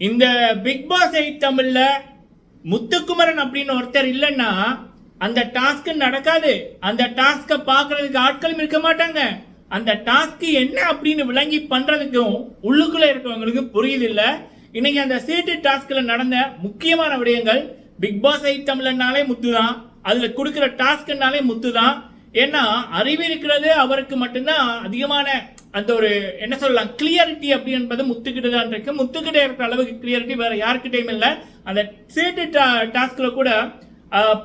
இந்த big Boss eight தமிழ்ல முத்துக்குமரன் அப்படின்னு ஒருத்தர் இல்லைன்னா அந்த டாஸ்க் நடக்காது. அந்த டாஸ்கை பார்க்கறதுக்கு ஆட்களும் இருக்க மாட்டாங்க. அந்த டாஸ்க் என்ன அப்படின்னு விளங்கி பண்றதுக்கும் உள்ளுக்குள்ள இருக்கவங்களுக்கு புரியுது இல்ல இன்னைக்கு அந்த சீட்டு டாஸ்க்ல நடந்த முக்கியமான விடயங்கள் பிக் பாஸ் எயிட் தமிழ்னாலே முத்து தான் அதுல கொடுக்குற டாஸ்க்னாலே முத்து தான் ஏன்னா அறிவு இருக்கிறது அவருக்கு மட்டும்தான் அதிகமான அந்த ஒரு என்ன சொல்லலாம் கிளியரிட்டி அப்படி என்பது முத்துக்கிட்டு தான் இருக்கு. முத்துக்கிட்டே இருக்கிற அளவுக்கு கிளியரிட்டி வேற யாருக்கிட்டையும் இல்லை. அந்த சீட்டு டாஸ்கில் கூட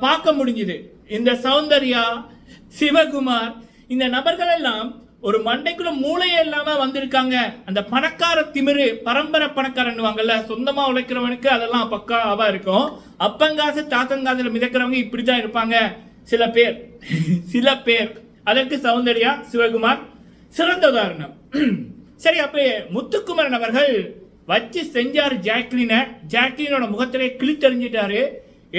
பார்க்க முடிஞ்சுது. இந்த சௌந்தர்யா சிவகுமார் இந்த நபர்கள் எல்லாம் ஒரு மண்டைக்குள்ள மூளையே இல்லாம வந்திருக்காங்க. அந்த பணக்கார திமிரு பரம்பரை பணக்காரன்னுவாங்கல்ல சொந்தமா உழைக்கிறவனுக்கு அதெல்லாம் பக்காவா இருக்கும். அப்பங்காசு தாத்தங்காசுல மிதக்கிறவங்க இப்படிதான் இருப்பாங்க. சில பேர் சில பேர். அதற்கு சௌந்தர்யா சிவகுமார் சிறந்த உதாரணம். சரி அப்படியே முத்துக்குமரன் அவர்கள் வச்சு செஞ்சார் ஜாக்லினை. ஜாக்லினோட முகத்திலே கிழித்தறிஞ்சிட்டாரு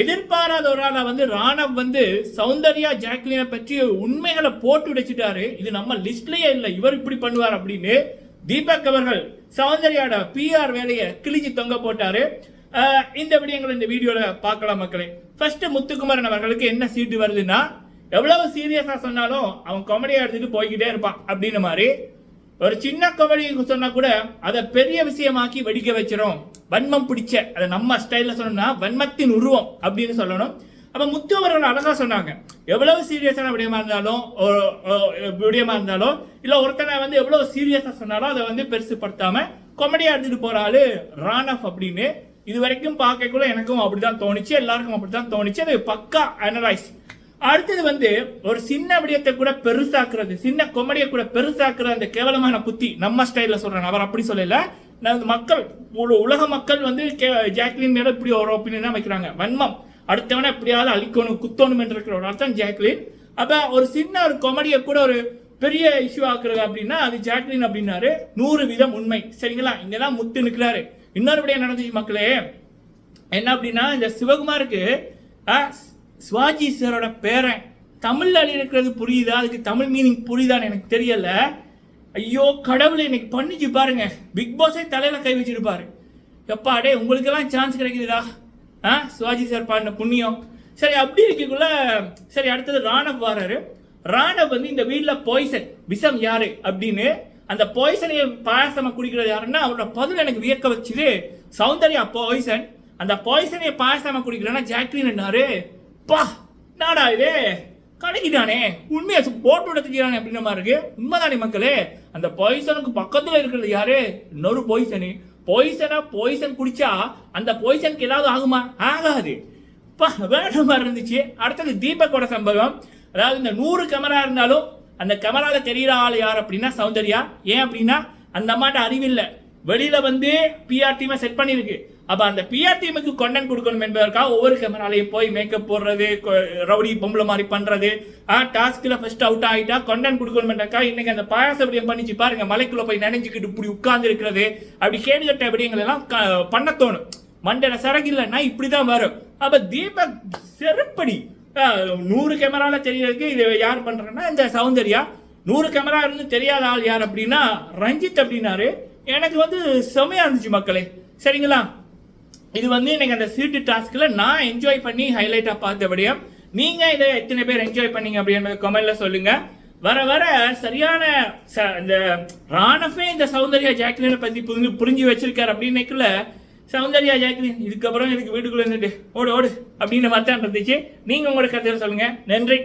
எதிர்பாராத ஒரு ஆளா வந்து ராணவ் வந்து சௌந்தர்யா ஜாக்லினை பற்றி உண்மைகளை போட்டு உடைச்சிட்டாரு. இது நம்ம லிஸ்ட்லயே இல்லை. இவர் இப்படி பண்ணுவார் அப்படின்னு தீபக் அவர்கள் சௌந்தர்யாட பிஆர் வேலையை கிழிஞ்சு தொங்க போட்டாரு. இந்த விடயங்கள் இந்த வீடியோல பார்க்கலாம் மக்களே. ஃபர்ஸ்ட் முத்துக்குமரன் அவர்களுக்கு என்ன சீட்டு வருதுன்னா எவ்வளவு சீரியஸாக சொன்னாலும் அவன் காமெடியாக எடுத்துகிட்டு போய்கிட்டே இருப்பான் அப்படின்னு மாதிரி ஒரு சின்ன காமெடி சொன்னால் கூட அதை பெரிய விஷயமாக்கி வெடிக்க வச்சிரும். வன்மம் பிடிச்ச அதை நம்ம ஸ்டைலில் சொன்னோம்னா வன்மத்தின் உருவம் அப்படின்னு சொல்லணும். அப்போ முத்து அவர்கள் அழகாக சொன்னாங்க. எவ்வளவு சீரியஸான விடயமா இருந்தாலும் விடயமா இருந்தாலும் இல்லை ஒருத்தனை வந்து எவ்வளவு சீரியஸாக சொன்னாலும் அதை வந்து பெருசுப்படுத்தாமல் காமெடியாக எடுத்துகிட்டு போகிற ஆள் ராணஃப் அப்படின்னு. இது வரைக்கும் பார்க்கக்குள்ள எனக்கும் அப்படிதான் தோணுச்சு எல்லாருக்கும் அப்படிதான் தோணுச்சு. அது பக்கா அனலைஸ் அடுத்தது வந்து ஒரு சின்ன விடயத்தை கூட பெருசாக்குறது சின்ன கொமடியை கூட பெருசாக்குற அந்த கேவலமான புத்தி நம்ம ஸ்டைலில் சொல்றேன். அவர் அப்படி சொல்லல. நான் மக்கள் ஒரு உலக மக்கள் வந்து கே- ஜாக்லின் மேல இப்படி ஒரு ஒப்பீனியன் தான் வைக்கிறாங்க. வன்மம். அடுத்தவனை எப்படியாவது அழிக்கணும் குத்தணும் என்று இருக்கிற ஒரு அர்த்தம் ஜாக்லின். அப்ப ஒரு சின்ன ஒரு கொமடியை கூட ஒரு பெரிய இஷ்யூ ஆக்குறது அப்படின்னா அது ஜாக்லின் அப்படின்னாரு. நூறு வீதம் உண்மை. சரிங்களா? இங்கதான் முத்து நிற்கிறாரு இன்னொரு விடயம் நடந்துச்சு மக்களே. என்ன அப்படின்னா இந்த சிவகுமாருக்கு ஆ, சிவாஜி சாரோட பேரன் தமிழ்ல இருக்கிறது புரியுதா? அதுக்கு தமிழ் மீனிங் புரியுதான்னு எனக்கு தெரியல. ஐயோ கடவுளை இன்னைக்கு பண்ணிச்சு பாருங்க. பிக் பாஸே தலையில கை வச்சிருப்பாரு. எப்பா அடே உங்களுக்கெல்லாம் சான்ஸ் கிடைக்குதுடா. ஆ சிவாஜி சார் பாடின புண்ணியம். சரி அப்படி இருக்கக்குள்ள சரி அடுத்தது ராணவ் வராரு. ராணவ் வந்து இந்த வீட்டில் பாய்சன் விஷம் யாரு? அப்படின்னு அந்த பாய்சனையை பாயசமாக குடிக்கிறது யாருன்னா அவரோட பதில் எனக்கு வியக்க வச்சுது சௌந்தர்யா பாய்சன் அந்த பாய்சனையை பாயசமாக குடிக்கிறேன்னா ஜாக்லின் என்னாரு? பா நாடா இது? கடைக்கிட்டானே உண்மையை சு- போட்டு விடத்துக்கிறானே அப்படின்ற மாதிரி இருக்கு. உண்மைதானே மக்களே? அந்த பாய்சனுக்கு பக்கத்துல இருக்கிறது யாரு? இன்னொரு பாய்சனு பாய்சனா பாய்சன் குடிச்சா அந்த பாய்சனுக்கு ஏதாவது ஆகுமா? ஆகாது. வேற மாதிரி இருந்துச்சு. அடுத்தது தீபக்கோட சம்பவம். அதாவது இந்த நூறு கேமரா இருந்தாலும் அந்த கேமரால தெரியுற ஆள் யார் அப்படின்னா சௌந்தர்யா. ஏன் அப்படின்னா அந்த அம்மாட்ட அறிவில்லை. வெளியில வந்து பிஆர் டீமை செட் பண்ணியிருக்கு. அப்போ அந்த பிஆர் டீமுக்கு கொண்டன் கொடுக்கணும் என்பதற்காக ஒவ்வொரு கேமராலையும் போய் மேக்கப் போடுறது கொ- ரவுடி பொம்பளை மாதிரி பண்ணுறது டாஸ்கில் ஃபர்ஸ்ட் அவுட் ஆகிட்டா கொண்டன் கொடுக்கணும் இன்னைக்கு அந்த பாயாச பண்ணிச்சு பாருங்க மலைக்குள்ளே போய் நினைஞ்சுக்கிட்டு இப்படி உட்கார்ந்து இருக்கிறது. அப்படி கேடு கட்ட விடயங்கள் எல்லாம் க- பண்ண தோணும். மண்டல சரகு இல்லைன்னா இப்படிதான் வரும். அப்போ தீபக் செருப்படி. நூறு கேமரால தெரியறதுக்கு இது யார் பண்ணுறேன்னா இந்த சௌந்தர்யா. நூறு கேமரா இருந்து தெரியாத ஆள் யார் அப்படின்னா ரஞ்சித் அப்படின்னாரு. எனக்கு வந்து செமையாக இருந்துச்சு மக்களே. சரிங்களா? இது வந்து எனக்கு அந்த சீட்டு டாஸ்கில் நான் என்ஜாய் பண்ணி ஹைலைட்டாக பார்த்த விடயம் இதை எத்தனை பேர் என்ஜாய் பண்ணீங்க அப்படின்ற கமெண்ட்ல சொல்லுங்கள் வர வர சரியான ச- இந்த ராணஃபே இந்த சௌந்தர்யா ஜாக்லினை பற்றி புரிஞ்சு புரிஞ்சு வச்சிருக்காரு அப்படின்னைக்குள்ள சௌந்தர்யா ஜாக்லின் இதுக்கப்புறம் இதுக்கு வீட்டுக்குள்ளே இருந்துட்டு ஓடு ஓடு அப்படின்னு மாதிரி தான் இருந்துச்சு. நீங்கள் உங்களோட கருத்தை சொல்லுங்கள் நன்றி.